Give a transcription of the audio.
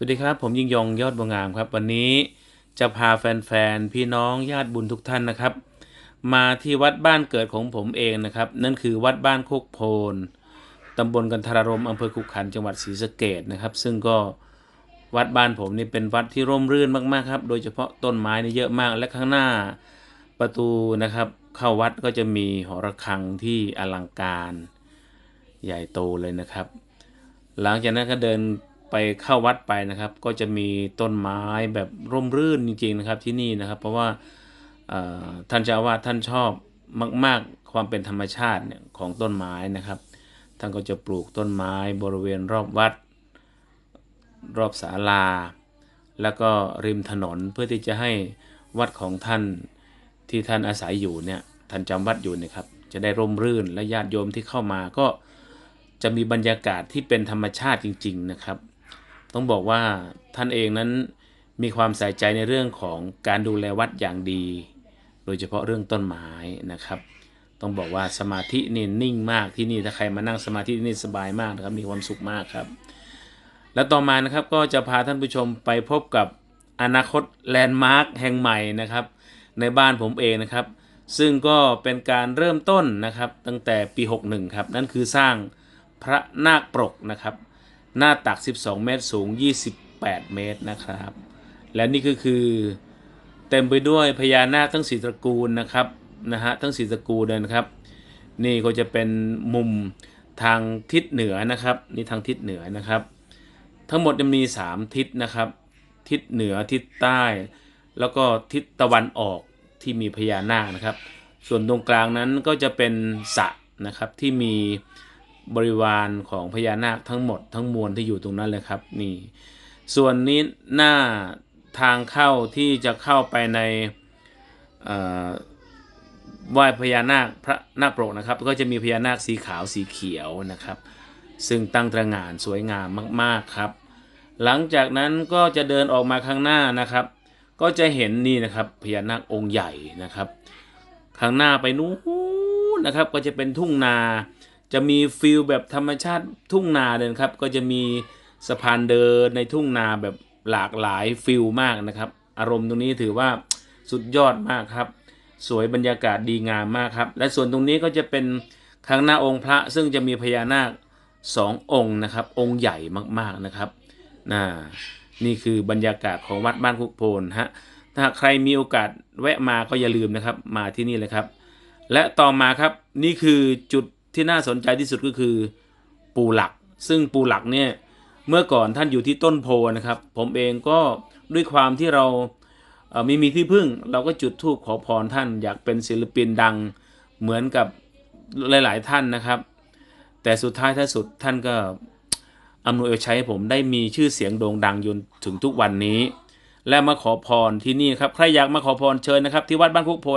สวัสดีครับ ผมยิ่งยงยอดบัวงามครับ วันนี้จะพาแฟนๆ พี่น้องญาติบุญทุกท่านนะครับ มาที่วัดบ้านเกิดของผมเองนะครับ นั่นคือวัดบ้านโคกโพนตำบลกันทรารมอำเภอขุขันจังหวัดศรีสะเกดนะครับ ซึ่งก็วัดบ้านผมนี่เป็นวัดที่ร่มรื่นมากๆครับ โดยเฉพาะต้นไม้นี่เยอะมากและข้างหน้าประตูนะครับ เข้าวัดก็จะมีหอระฆังที่อลังการใหญ่โตเลยนะครับ หลังจากนั้นก็เดิน ไปเข้าวัดไปนะครับ ก็จะมีต้นไม้แบบร่มรื่นจริงๆนะครับที่นี่นะครับ เพราะว่าท่านเจ้าอาวาสท่านชอบมาก ๆ ความเป็นธรรมชาติเนี่ยของต้นไม้นะครับ ท่านก็จะปลูกต้นไม้บริเวณรอบวัด รอบศาลา แล้วก็ริมถนนเพื่อที่จะให้วัดของท่านที่ท่านอาศัยอยู่เนี่ยท่านจำวัดอยู่นะครับ จะได้ร่มรื่นและญาติโยมที่เข้ามาก็จะมีบรรยากาศที่เป็นธรรมชาติจริง ๆ นะครับ ต้องบอกว่าท่านเองนั้นมีความใส่ใจในเรื่องของการดูแลวัดอย่างดี โดยเฉพาะเรื่องต้นไม้นะครับ ต้องบอกว่าสมาธินี่นิ่งมากที่นี่ถ้าใครมานั่งสมาธินี่สบายมากนะครับมีความสุขมากครับ และต่อมานะครับก็จะพาท่านผู้ชมไปพบกับอนาคตแลนด์มาร์คแห่งใหม่นะครับ ในบ้านผมเองนะครับ ซึ่งก็เป็นการเริ่มต้นนะครับตั้งแต่ปี 61 ครับ นั่นคือสร้างพระนาคปรกนะครับ หน้าตัก 12 เมตรสูง 28 เมตรนะครับ และนี่ก็คือเต็มไปด้วยพญานาคทั้งสี่ตระกูลนะครับนะฮะทั้งสี่ตระกูลเลยนะครับ นี่ก็จะเป็นมุมทางทิศเหนือนะครับนี่ทางทิศเหนือนะครับ ทั้งหมดจะมี 3 ทิศนะครับ ทิศเหนือทิศใต้ แล้วก็ทิศตะวันออกที่มีพญานาคนะครับ ส่วนตรงกลางนั้นก็จะเป็นสระนะครับที่มี บริวารของพญานาคทั้งหมดทั้งมวลที่อยู่ตรงนั้นเลยครับนี่ส่วนนี้หน้าทางเข้าที่จะเข้าไปในเอ่อไหว้พญานาคพระนาคปรกนะครับ ก็จะมีพญานาคสีขาวสีเขียวนะครับ ซึ่งตั้งตระหง่านสวยงามมากๆครับ หลังจากนั้นก็จะเดินออกมาข้างหน้านะครับ ก็จะเห็นนี่นะครับพญานาคองค์ใหญ่นะครับ ข้างหน้าไปนู้นนะครับก็จะเป็นทุ่งนา จะมีฟิลแบบธรรมชาติทุ่งนาเลยนครับ ก็จะมีสะพานเดินในทุ่งนาแบบหลากหลายฟิลมากนะครับ อารมณ์ตรงนี้ถือว่าสุดยอดมากครับ สวยบรรยากาศดีงามมากครับ และส่วนตรงนี้ก็จะเป็นข้างหน้าองค์พระ ซึ่งจะมีพญานาคสององค์นะครับ องค์ใหญ่มากๆนะครับน่านี่คือบรรยากาศของวัดบ้านคุกโพนฮะถ้าใครมีโอกาสแวะมาก็อย่าลืมนะครับ มาที่นี่เลยครับ และต่อมาครับนี่คือจุด ที่น่าสนใจที่สุดก็คือปูหลัก ซึ่งปูหลักเนี่ยเมื่อก่อนท่านอยู่ที่ต้นโพนะครับ ผมเองก็ด้วยความที่เราไม่มีที่พึ่ง เราก็จุดธูปขอพรท่านอยากเป็นศิลปินดังเหมือนกับหลาย ๆ ท่านนะครับ แต่สุดท้ายท้ายสุดท่านก็อำนวยเอาใช้ให้ผมได้มีชื่อเสียงโด่งดังจนถึงทุกวันนี้ และมาขอพรที่นี่ครับใครอยากมาขอพรเชิญนะครับ ที่วัดบ้านคุกโพน